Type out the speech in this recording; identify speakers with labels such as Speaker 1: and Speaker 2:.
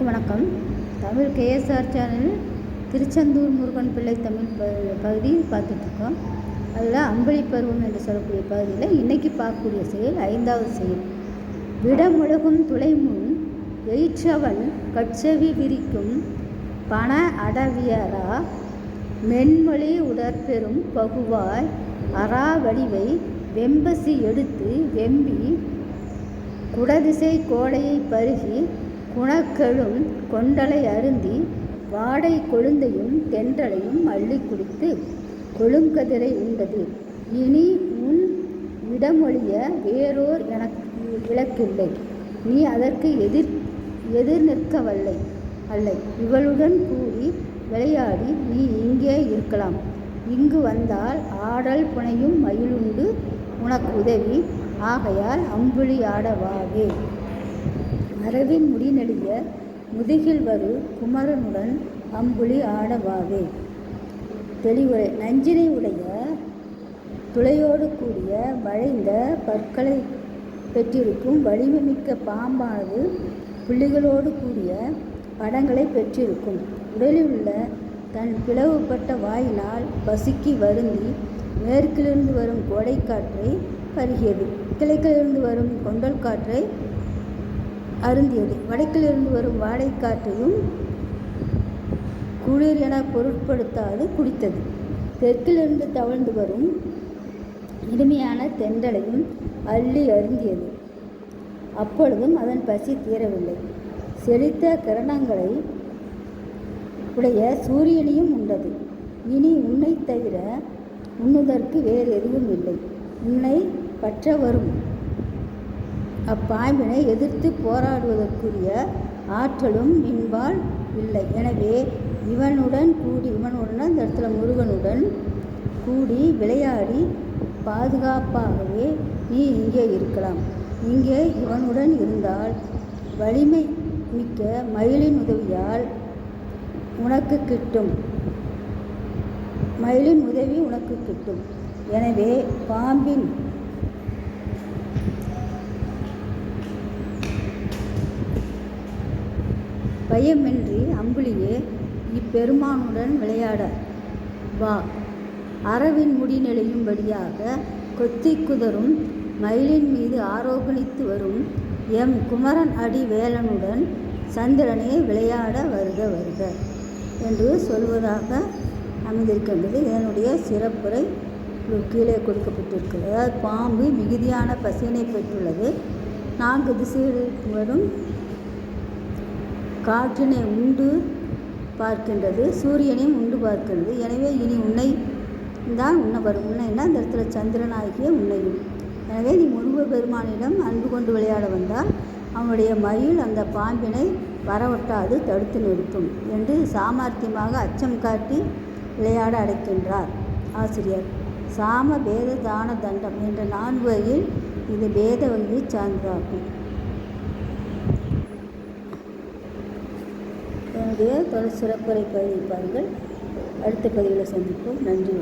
Speaker 1: அனைவருக்கும் வணக்கம். Tamil KSR channel Tiruchendur Murugan பிள்ளை தமிழ் ப பகுதி பார்த்துட்ருக்கோம். அதில் அம்பளி பருவம் என்று சொல்லக்கூடிய பகுதியில் இன்றைக்கி பார்க்கக்கூடிய செயல் ஐந்தாவது செயல். விடமுழுகும் துளைமுன் எயிற்றவன் கட்செவி விரிக்கும் பண அடவியரா மென்மொழி உடற்பெறும் பகுவாய் அரா வடிவை வெம்பசி எடுத்து வெம்பி குடதிசை கோடையை பருகி குணக்கெழும் கொண்டலை அருந்தி வாடை கொழுந்தையும் தென்றலையும் அள்ளி குடித்து கொழுங்கதிரை உண்டது. இனி உன் இடமொழிய வேறோர் எனக்கு இலக்கில்லை நீ அதற்கு எதிர் எதிர் நிற்கவல்லை அல்லை. இவளுடன் கூடி விளையாடி நீ இங்கே இருக்கலாம். இங்கு வந்தால் ஆடல் புனையும் மயிலுண்டு உனக்கு உதவி. ஆகையால் அம்புலி ஆடவாவே மரபின் முடிநெடிய முதுகில் வரு குமரனுடன் அம்புலி ஆடவாவே. தெளிவுரை நஞ்சினை உடைய துளையோடு கூடிய வளைந்த பற்களை பெற்றிருக்கும் வலிமைமிக்க பாம்பானது புள்ளிகளோடு கூடிய படங்களை பெற்றிருக்கும். உடலில் உள்ள தன் பிளவுபட்ட வாயினால் பசுக்கி வருந்தி மேற்கிலிருந்து வரும் கோடைக்காற்றை பருகியது. கிழக்கிலிருந்து வரும் கொண்டல் காற்றை அருந்தியது. வடக்கிலிருந்து வரும் வாடைக்காற்றையும் குளிர் என பொருட்படுத்தாது குடித்தது. தெற்கிலிருந்து தவழ்ந்து வரும் இனிமையான தென்றலையும் அள்ளி அருந்தியது. அப்பொழுதும் அதன் பசி தீரவில்லை. செழித்த கிரணங்களை உடைய சூரியனையும் உண்டது. இனி உன்னை தவிர உண்ணுதற்கு வேறு எதுவும் இல்லை. உன்னை பற்ற வரும் அப்பாம்பினை எதிர்த்து போராடுவதற்குரிய ஆற்றலும் இன்பால் இல்லை. எனவே இவனுடன் கூடி இவனுடன் அந்த இடத்துல முருகனுடன் கூடி விளையாடி பாதுகாப்பாகவே நீ இங்கே இருக்கலாம். இங்கே இவனுடன் இருந்தால் வலிமை மிக்க மயிலின் உதவியால் உனக்கு கிட்டும். மயிலின் உதவி உனக்கு கிட்டும். எனவே பாம்பின் பயமின்றி அம்புலியே இப்பெருமானுடன் விளையாட. வா. அரவின் முடி நெளியும்படியாக கொத்தி குதரும் மயிலின் மீது ஆரோகணித்து வரும் எம். குமரன் அடி வேலனுடன் சந்திரனே விளையாட வருக வருக என்று சொல்வதாக அமைந்திருக்கின்றது. இதனுடைய சிறப்புரை கீழே கொடுக்கப்பட்டிருக்கிறது. அதாவது பாம்பு மிகுதியான பசியினை பெற்றுள்ளது. நான்கு திசையில் வரும் காற்றினை உண்டு பார்க்கின்றது சூரியனையும் உண்டு பார்க்கின்றது. எனவே இனி உன்னை தான் உன்னை வரும் உன்னைன்னா அந்த இடத்துல சந்திரனாகிய உன்னையும். எனவே நீ முருக பெருமானிடம் அன்பு கொண்டு விளையாட வந்தால் அவனுடைய மயில் அந்த பாம்பினை வரவட்டாது தடுத்து நிறுத்தும் என்று சாமர்த்தியமாக அச்சம் காட்டி விளையாட அடைக்கின்றார் ஆசிரியர். சாம பேத தான தண்டம் என்ற நான்கு வகையில் இது பேத வகையை சார்ந்ததாகும் என்னுடைய தொடர் சிறப்புரை பதிவிப்பார்கள் அடுத்த பதிவில் சந்திப்போம். நன்றி.